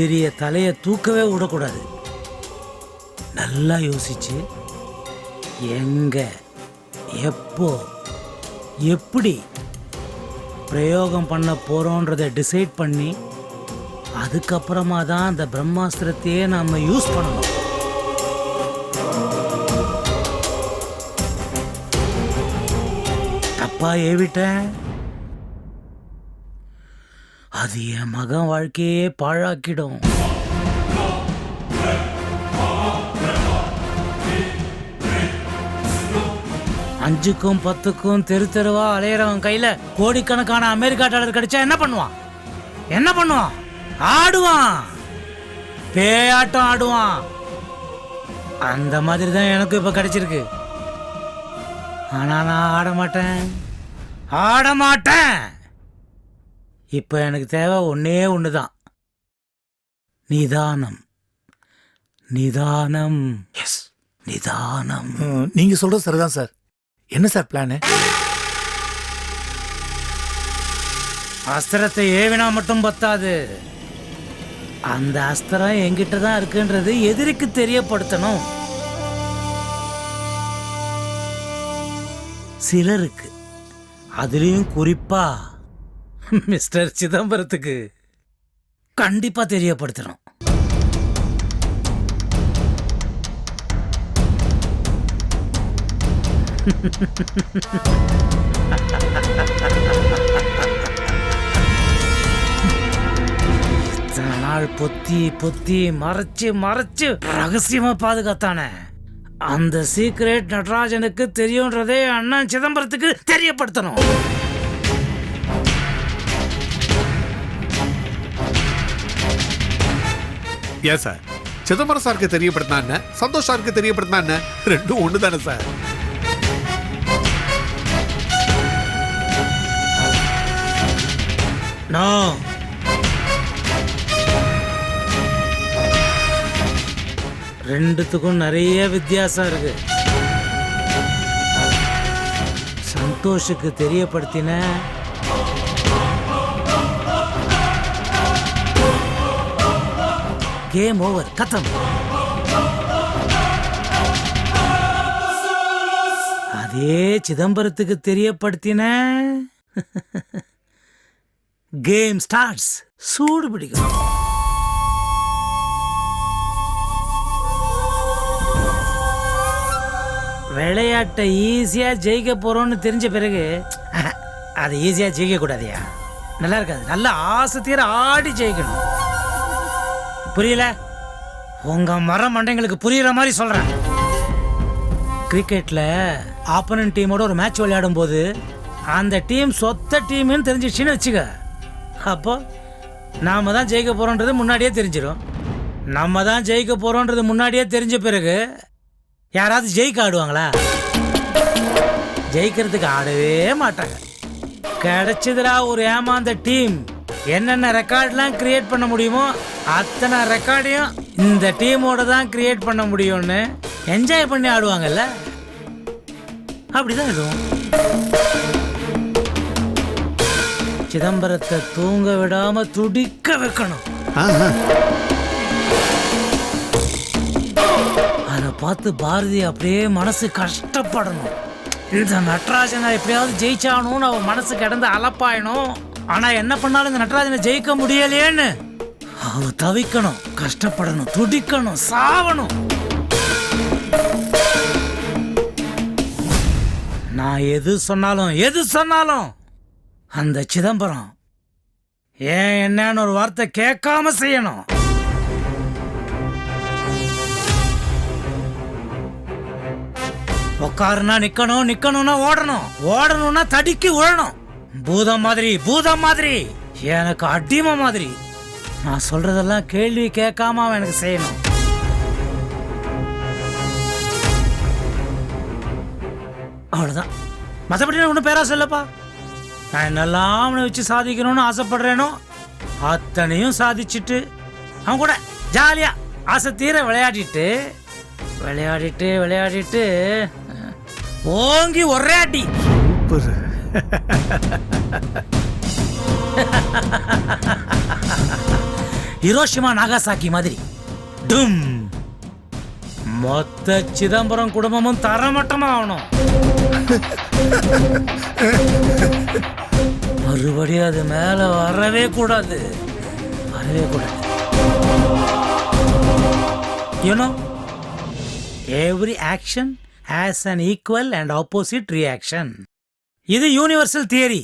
எதிரிய தலையை தூக்கவே விடக்கூடாது. நல்லா யோசிச்சு எங்க எப்போ எப்படி பிரயோகம் பண்ண போகிறோன்றதை டிசைட் பண்ணி அதுக்கப்புறமா தான் அந்த பிரம்மாஸ்திரத்தையே நம்ம யூஸ் பண்ணணும். தப்பா ஏவிட்டேன். அது என் மகன் வாழ்க்கையே பாழாக்கிடும். அஞ்சுக்கும் பத்துக்கும் தெரு தெருவா அலையிறவன் கையில கோடிக்கணக்கான அமெரிக்கா டாலர் கிடைச்சா என்ன பண்ணுவான்? என்ன பண்ணுவான்? ஆடுவான். பேயாட்டம் ஆடுவான். அந்த மாதிரி தான் எனக்கு இப்ப கிடைச்சிருக்கு. ஆனா நான் ஆட மாட்டேன் ஆட மாட்டேன் இப்ப எனக்கு தேவை ஒன்னே ஒண்ணுதான். நிதானம். நிதானம். எஸ் நிதானம். நீங்க சொல்றது சரிதான் சார். என்ன சார் பிளானு? அஸ்திரத்தை ஏவினா மட்டும் பத்தாது. அந்த அஸ்திரம் என்கிட்ட தான் இருக்குன்றது எதிரிக்கு தெரியப்படுத்தணும். சிலருக்கு. அதுலயும் குறிப்பா மிஸ்டர் சிதம்பரத்துக்கு கண்டிப்பா தெரியப்படுத்தணும். இத்தனை நாள் பொத்தி பொத்தி மறைச்சு மறைச்சு ரகசியமா பாதுகாத்தானே? அந்த சீக்ரெட் நடராஜனுக்கு தெரியுன்றதே அண்ணன் சிதம்பரத்துக்கு தெரியப்படுத்தணும். ஏன் சார்? சிதம்பரம் சாருக்கு தெரியப்படுத்தினா என்ன? சந்தோஷ் சாருக்கு தெரியப்படுத்தினா என்ன? ரெண்டும் ஒன்று தானே சார்? நோ. ரெண்டுத்துக்கும் நிறைய வித்தியாசம் இருக்கு. சந்தோஷுக்கு தெரியப்படுத்தின கேம் ஓவர் கத்தம் அதே சிதம்பரத்துக்கு தெரியப்படுத்தின கேம் ஸ்டார்ட்ஸ் சூடு பிடிக்கும் விளையாட்டை ஈஸியா ஜெயிக்க போறோம்னு தெரிஞ்ச பிறகு அதை ஈஸியா ஜெயிக்க கூடாதியா நல்லா இருக்காது நல்ல ஆசை தீர ஆடி ஜெயிக்கணும் புரியல? உங்க மர மண்டைங்களுக்கு புரியுற மாதிரி சொல்றேன். கிரிக்கெட்ல ஆப்பனன் டீமோட ஒரு மேட்ச் விளையாடும் போது அந்த டீம் சொத்த டீம்னு தெரிஞ்சிடுச்சுன்னு வச்சுக்க. அப்போ நாம தான் ஜெயிக்க போறோன்றது முன்னாடியே தெரிஞ்சிடும். நம்ம தான் ஜெயிக்க போறோன்றது முன்னாடியே தெரிஞ்ச பிறகு யாராவது ஜெயிக்க ஆடுவாங்களா? ஜெயிக்கிறதுக்கு ஆடவே மாட்டாங்க. கிடைச்சதுடா ஒரு ஏமாந்த டீம் என்னென்ன ரெக்கார்ட்லாம் கிரியேட் பண்ண முடியுமோ அத்தனை ரெக்கார்டையும் இந்த டீமோட தான் கிரியேட் பண்ண முடியும்னு என்ஜாய் பண்ணி ஆடுவாங்கல்ல? அப்படிதான் இதுவும். சிதம்பரத்தை தூங்க விடாம துடிக்க வைக்கணும். அதை பார்த்து பாரதி அப்படியே மனசு கஷ்டப்படணும். இந்த நடராஜனை எப்படியாவது ஜெயிச்சாகணும்னு அவன் மனசு கிடந்து அலப்பாயணும் ஆனா என்ன பண்ணாலும் இந்த நடராஜனை ஜெயிக்க முடியலையேன்னு. அவ தவிக்கணும் கஷ்டப்படணும் துடிக்கணும் சாவணும். நான் எது சொன்னாலும் எது சொன்னாலும் அந்த சிதம்பரம் ஏன் என்னன்னு ஒரு வார்த்தை கேட்காம செய்யணும். உட்காருனா நிக்கணும் நிக்கணும்னா ஓடணும். ஓடணும்னா தடிக்கி உழணும். பூதம் மாதிரி பூதம் மாதிரி. எனக்கு அடிமை மாதிரி. நான் சொல்றதெல்லாம் கேள்வி கேட்காம அவன் எனக்கு செய்யணும். அவ்வளோதான் மற்றபடி ஒன்றும் பேரா சொல்லப்பா. நான் என்னெல்லாம் அவனை வச்சு சாதிக்கணும்னு ஆசைப்படுறேனோ அத்தனையும் சாதிச்சுட்டு அவன் கூட ஜாலியாக ஆசை தீர விளையாடிட்டு விளையாடிட்டு விளையாடிட்டு ஓங்கி ஒரே அடி. ஹிரோஷிமா நாகாசாக்கி மாதிரி. டும். மொத்த சிதம்பரம் குடும்பமும் தரமட்டமா ஆகணும். மறுபடியும் அது மேல வரவே கூடாது. வரவே கூடாது. You know every action has an equal and opposite reaction இது யூனிவர்சல் தியரி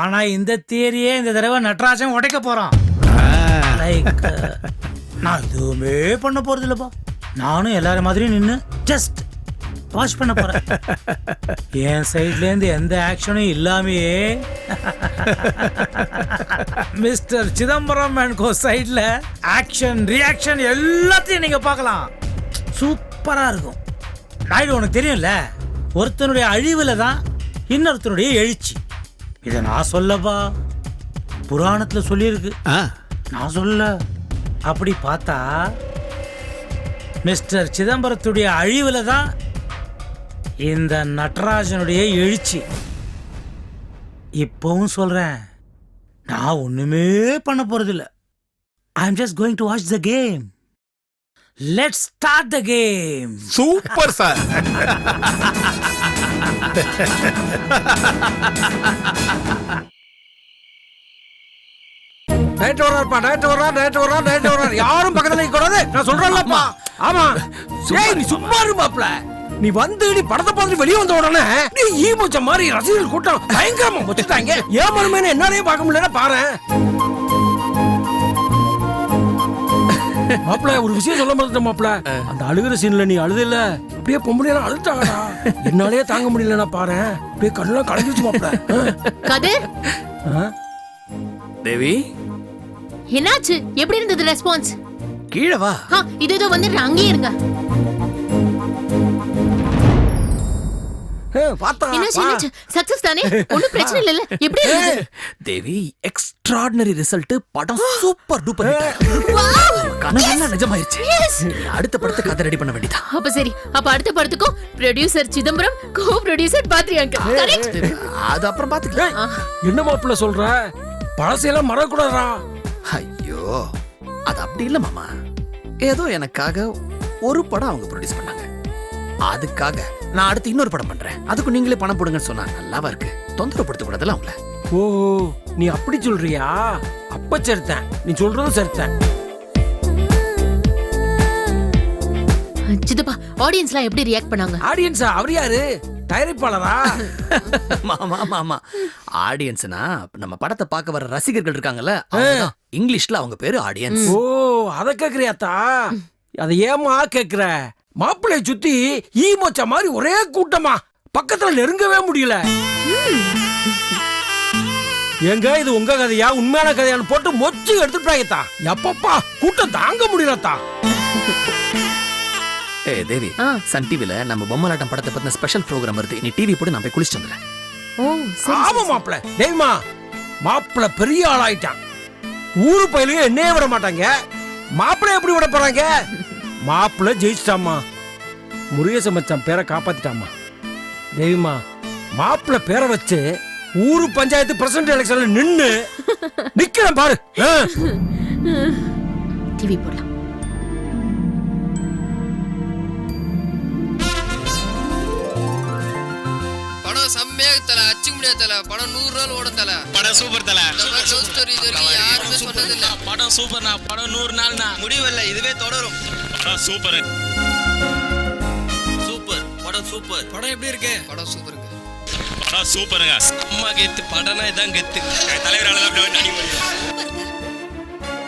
ஆனா இந்த தியரியே இந்த தடவை நட்ராஜன் உடைக்க போறான். லைக் நான் எதுவுமே பண்ண போறது இல்லப்பா. நானும் எல்லாரும் மாதிரியும் நின்று ஜஸ்ட் வாஷ் பண்ண போறேன். என் சைட்ல இருந்து எந்த ஆக்ஷனும் இல்லாமையே. மிஸ்டர் சிதம்பரம் அண்ட் கோ சைட்ல ஆக்ஷன் ரியாக்ஷன் எல்லாத்தையும் நீங்க பார்க்கலாம். சூப்பரா இருக்கும். நாயுடு உனக்கு தெரியும்ல. ஒருத்தனுடைய அழிவுல தான் இன்னொருத்தனுடைய எழுச்சி. இதை நான் சொல்லப்பா புராணத்துல சொல்லியிருக்கு. ஆ. நான் சொல்ல. அப்படி பார்த்தா மிஸ்டர் சிதம்பரத்துடைய அழிவுல தான் இந்த நடராஜனுடைய எழுச்சி. இப்பவும் சொல்றேன். நான் ஒண்ணுமே பண்ண போறதில்ல. I am just going to watch the game let's start the game super sir night வர்றாருப்பா night வர்றா நைட் வர்றா நைட் வர்றாரு யாரும் பக்கத்துல நிக்க கூடாது. நான் சொல்றேன்லப்பா ஆமா. ஏய் நீ சும்மா இரு மாப்ள நீ வந்து நீ படத்தை பார்த்துட்டு வெளியே வந்த உடனே நீ ஈ மூச்ச மாதிரி ரசிகர்கள் கூட்டம் பயங்கரமா வச்சுட்டாங்க ஏன் மருமையான என்னாலே பார்க்க முடியல பாரு மாப்ள ஒரு விஷயம் சொல்ல மறந்துட்டேன் மாப்ள அந்த அழுகிற சீன்ல நீ அழுதில்ல அப்படியே பொம்பளை எல்லாம் அழுத்தாடா என்னாலே தாங்க முடியலன்னா பாரு அப்படியே கண்ணெல்லாம் கலந்துச்சு மாப்ள கதிர்? ஆ? தேவி? என்னாச்சு? எப்படி இருந்தது ரெஸ்பான்ஸ் கீழே வா. இது இதோ வந்துடுறேன் அங்கேயே இருங்க. பார்த்தா என்னாச்சு வா. என்னாச்சு சக்சஸ் தானே? ஒண்ணும் பிரச்சனை இல்ல எப்படி தேவி எக்ஸ்ட்ராடினரி ரிசல்ட் படம் சூப்பர் டூப்பர் கனவெல்லாம் நிஜமாயிருச்சு. அடுத்த படத்தை கதை ரெடி பண்ண வேண்டியதா அப்ப சரி அப்ப அடுத்த படத்துக்கும் producer Chidambaram co producer Badri uncle correct அது அப்புறம் பாத்துக்கலாம். என்ன மாப்பிள்ள சொல்ற? பழசையெல்லாம் மறக்கூடாதா ஐயோ அது அப்படி இல்ல மாமா. ஏதோ எனக்காக ஒரு படம் அவங்க ப்ரொடியூஸ் பண்ணாங்க. அதுக்காக நான் அடுத்து இன்னொரு படம் பண்றேன். அதுக்கு நீங்களே பணம் போடுங்கன்னு சொன்னா நல்லாவா இருக்கு. தொந்தரவு படுத்த கூடாதுல்ல அவங்கள ஓ நீ அப்படி சொல்றியா? அப்ப சரித்தேன். நீ சொல்றதும் சரித்தேன். சித்தப்பா ஆடியன்ஸ்லாம் எப்படி ரியாக்ட் பண்ணாங்க? ஆடியன்ஸா அவர் யாரு? தயாரிப்பாளரா? மாமா மாமா ஆடியன்ஸ்னா நம்ம படத்தை பார்க்க வர ரசிகர்கள் இருக்காங்கல்ல அவங்கதான். இங்கிலீஷ்ல அவங்க பேரு ஆடியன்ஸ் ஓ அத கேக்குறியாத்தா அத ஏமா கேக்குற? மாப்பிள்ளைய சுத்தி ஈ மொச்ச மாதிரி ஒரே கூட்டமா. பக்கத்துல நெருங்கவே முடியல. எங்க இது உங்க கதையா? உண்மையான கதையான்னு போட்டு மொச்சு எடுத்துட்டாங்கத்தா எப்பப்பா கூட்டம் தாங்க முடியலத்தா. ஏ தேவி. சன் டிவில நம்ம பொம்மலாட்டம் படத்தை பத்தின ஸ்பெஷல் ப்ரோக்ராம் வருது. நீ டிவி போட்டு நான் போய் குளிச்சுட்டு வந்துடுறேன். ஓ சரி ஆமா மாப்பிள்ள. டேய்மா மாப்பிள்ள பெரிய ஆளாயிட்டான். ஊரு பயிலுங்க என்னையே விட மாட்டாங்க. மாப்பிள்ளை எப்படி விட போறாங்க? மாப்பிள்ள ஜெயிச்சிட்டாமா முருகேச மச்சான் பேரை காப்பாத்திட்டாமா தேவிமா மாப்பிள்ள பேரை வச்சு ஊரு பஞ்சாயத்து பிரசிடண்ட் எலெக்ஷன்ல நின்னு நிக்கிறேன் பாரு. டிவி போடலாம். படம் செம்மையா தல அச்சுக்க முடியாது தல படம் நூறு ரூபாய் ஓடும் தல படம் சூப்பர் தல. இந்த மாதிரி லவ் ஸ்டோரி இது வரைக்கும் யாருமே சொன்னது இல்ல படம் சூப்பர்ண்ணா படம் நூறு நாள்னா. முடிவல்ல இதுவே தொடரும். சூப்பர் சூப்பர் படம் சூப்பர் படம் எப்படி இருக்கு? படம் சூப்பருங்க படம் சூப்பருங்க அம்மா கெத்து. படம்னா இதான் கெத்து. தான் அடி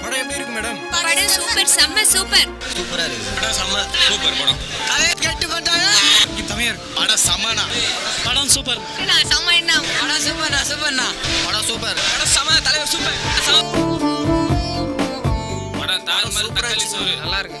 படம் எப்படி இருக்கு மேடம்? படம் சூப்பர் செம்ம சூப்பர் சூப்பரா இருக்கு. படம் செம்ம சூப்பர் படம். கதையை கேட்டு கொண்டாங்க தமிழ் படம் செம்மனா படம் சூப்பர் செம்ம என்ன? படம் சூப்பர்ண்ணா சூப்பர்ண்ணா படம் சூப்பர் படம் செம்ம தலைவர் சூப்பர் படம் சோறு. நல்லா இருக்கு.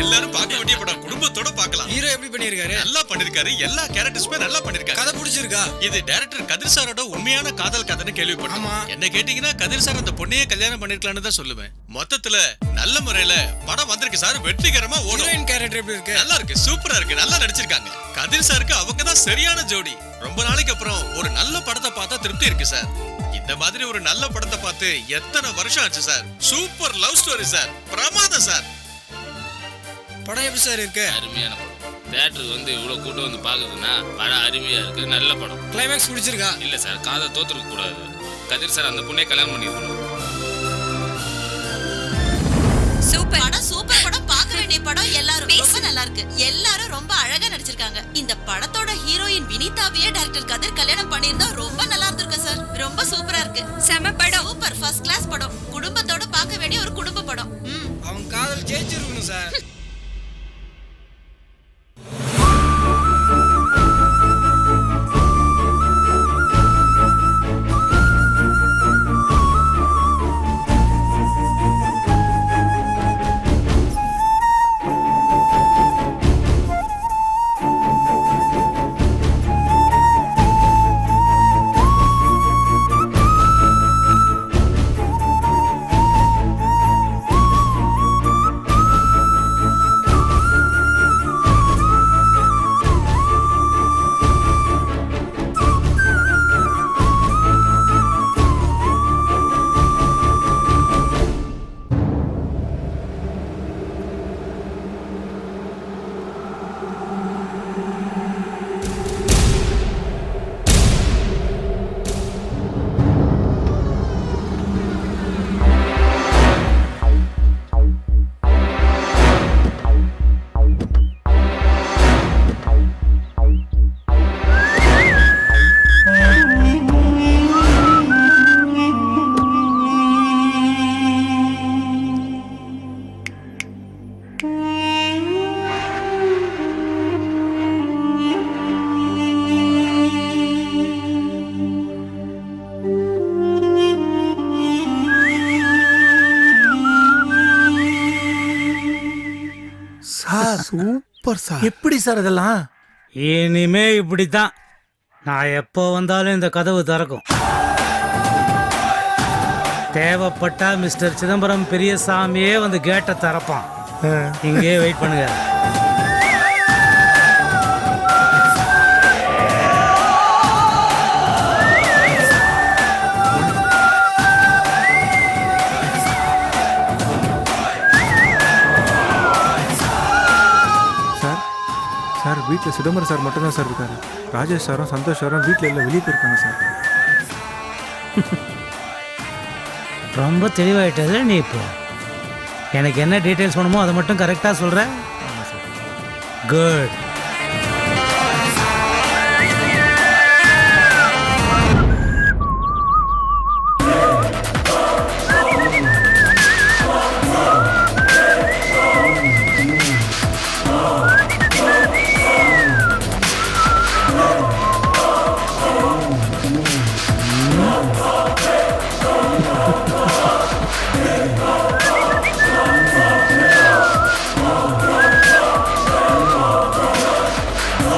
எல்லாரும் பார்க்க வேண்டிய படம். குடும்பத்தோட பார்க்கலாம். ஹீரோ எப்படி பண்ணிருக்காரு? நல்லா பண்ணிருக்காரு. எல்லா கேரக்டர்ஸுமே நல்லா பண்ணிருக்காரு. கதை பிடிச்சிருக்கா? இது டைரக்டர் கதிர் சாரோட உண்மையான காதல் கதைன்னு கேள்விப்பட்டோம். என்ன கேட்டீங்கன்னா கதிர் சார் அந்த பொண்ணையே கல்யாணம் பண்ணிருக்கலாம்னு தான் சொல்லுவேன். மொத்தத்துல நல்ல முறையில படம் வந்திருக்கு சார். வெற்றிகரமா ஓடும். கேரக்டர் எப்படி இருக்கு? நல்லா இருக்கு. சூப்பரா இருக்கு. நல்லா நடிச்சிருக்காங்க. கதிர் சாருக்கு அவங்க தான் சரியான ஜோடி. ரொம்ப நாளைக்கு அப்புறம் ஒரு நல்ல படத்தை பார்த்தா திருப்தி இருக்கு சார். இந்த மாதிரி ஒரு நல்ல படத்தை பார்த்து எத்தனை வருஷம் ஆச்சு sir. Super love story sir. பிரமாதம் சார். படம் எப்படி சார் இருக்கு? அருமையான படம். தேட்டருக்கு வந்து இவ்வளோ கூட்டம் வந்து பார்க்குதுன்னா படம் அருமையாக இருக்கு. நல்ல படம். கிளைமேக்ஸ் பிடிச்சிருக்கா? இல்லை சார் காதை தோத்துருக்க கூடாது. கதிர் சார் அந்த பொண்ணே கல்யாணம் பண்ணிருக்கணும் சூப்பர். படம் சூப்பர் படம். பார்க்க வேண்டிய படம் எல்லாரும் ரொம்ப நல்லா இருக்கு. எல்லாரும் ரொம்ப அழகா நடிச்சிருக்காங்க. இந்த படத்தோட ஹீரோயின் வினிதாவையே டைரக்டர் கதிர் கல்யாணம் பண்ணியிருந்தா ரொம்ப நல்லா இருந்திருக்கு சார். ரொம்ப சூப்பரா இருக்கு. செம படம். சூப்பர் ஃபர்ஸ்ட் கிளாஸ் படம். Super sir. எப்படி சார் இதெல்லாம்? இனிமே இப்படித்தான். நான் எப்போ வந்தாலும் இந்த கதவு திறக்கும். தேவைப்பட்டா மிஸ்டர் சிதம்பரம் பெரியசாமியே வந்து கேட்டை திறப்பான். இங்கேயே வெயிட் பண்ணுங்க. வீட்டில் சிதம்பரம் சார் மட்டும்தான் சார் இருக்காரு. ராஜேஷ் சாரும் சந்தோஷ் சாரும் வீட்டில் இல்லை வெளியே போயிருக்காங்க சார். ரொம்ப தெளிவாயிட்டது நீ இப்போ. எனக்கு என்ன டீட்டெயில்ஸ் வேணுமோ அதை மட்டும் கரெக்டாக சொல்கிற குட்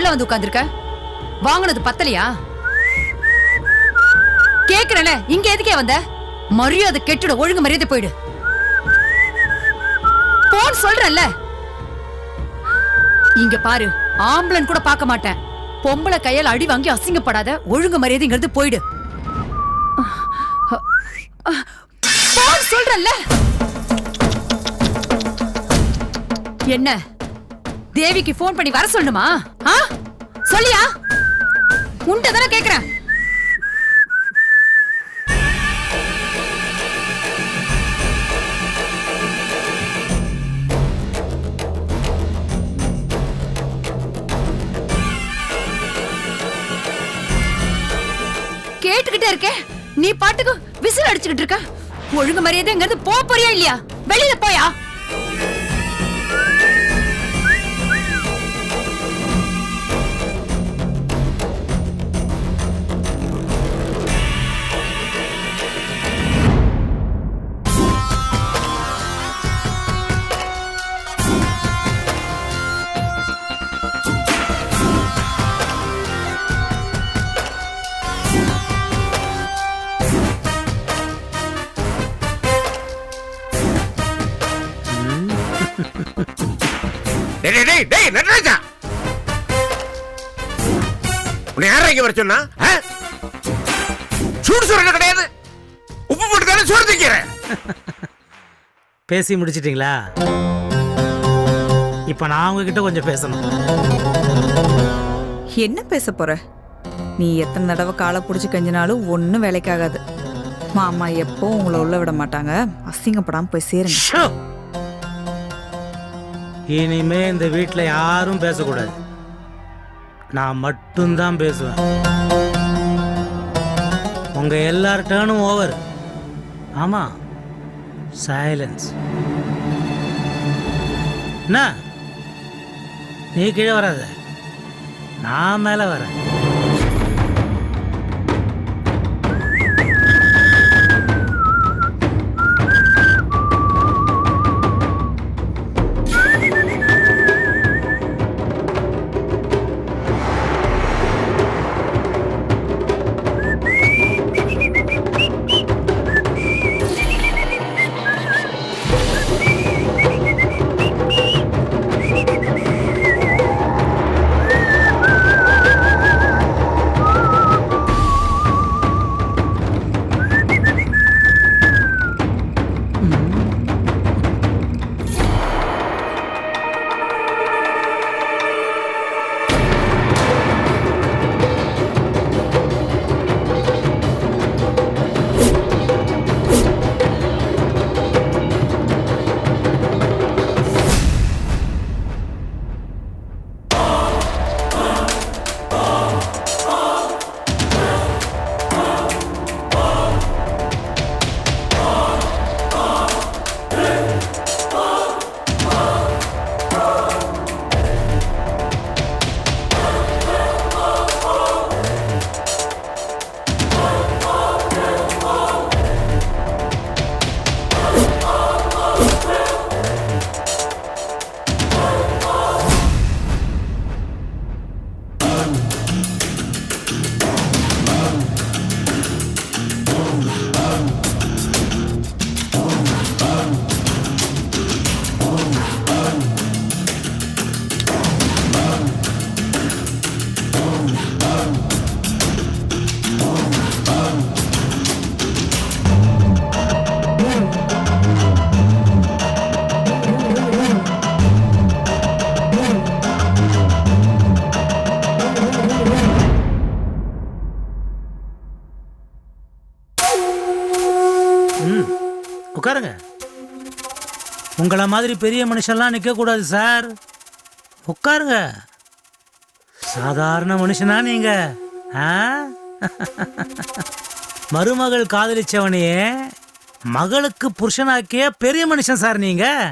உள்ள வந்து உட்கார்ந்திருக்க? வாங்கினது பத்தலையா? கேக்குறேன்ல இங்க எதுக்கே வந்த? மரியாதை கெட்டுட ஒழுங்கு மரியாதை போயிடு. போன் சொல்றேன்ல. இங்க பாரு ஆம்பளன் கூட பார்க்க மாட்டேன். பொம்பளை கையால் அடி வாங்கி அசிங்கப்படாத ஒழுங்கு மரியாதைங்கிறது போயிடு. போன் சொல்றேன்ல. என்ன? தேவிக்கு ஃபோன் பண்ணி வர சொல்லணுமா? ஆ? சொல்லியா? உன்கிட்ட தானே கேக்குறேன். கேட்டுக்கிட்டே இருக்கே. நீ பாட்டுக்கு விசில் அடிச்சுக்கிட்டு இருக்க. ஒழுங்கு மரியாதைங்கிறது போ போறியா இல்லையா? வெளியில போயா? டேய் நடராஜா! உன்னை யாரா இங்க வர சொன்னா? சூடு சொல்றது கிடையாது. உப்பு போட்டு தானே சோறு திங்கிறேன் பேசி முடிச்சிட்டிங்களா? இப்போ நான் உங்ககிட்ட கொஞ்சம் பேசணும். என்ன பேச போற? நீ எத்தனை தடவை காலை பிடிச்சி கஞ்சினாலும் ஒன்றும் வேலைக்காகாது. மாமா எப்போ உங்களை உள்ள விட மாட்டாங்க. அசிங்கப்படாம போய் சேருங்க! இனிமே இந்த வீட்டில் யாரும் பேசக்கூடாது. நான் மட்டும்தான் பேசுவேன். உங்க எல்லார் டேர்னும் ஓவர். ஆமா சைலன்ஸ் என்ன? நீ கீழே வராத. நான் மேலே வரேன். ம் உட்காருங்க. உங்களை மாதிரி பெரிய மனுஷன்லாம் நிற்கக்கூடாது சார். உட்காருங்க. சாதாரண மனுஷனா நீங்க? ஆ? மருமகள் காதலிச்சவனையே மகளுக்கு புருஷனாக்கிய பெரிய மனுஷன் சார் நீங்கள்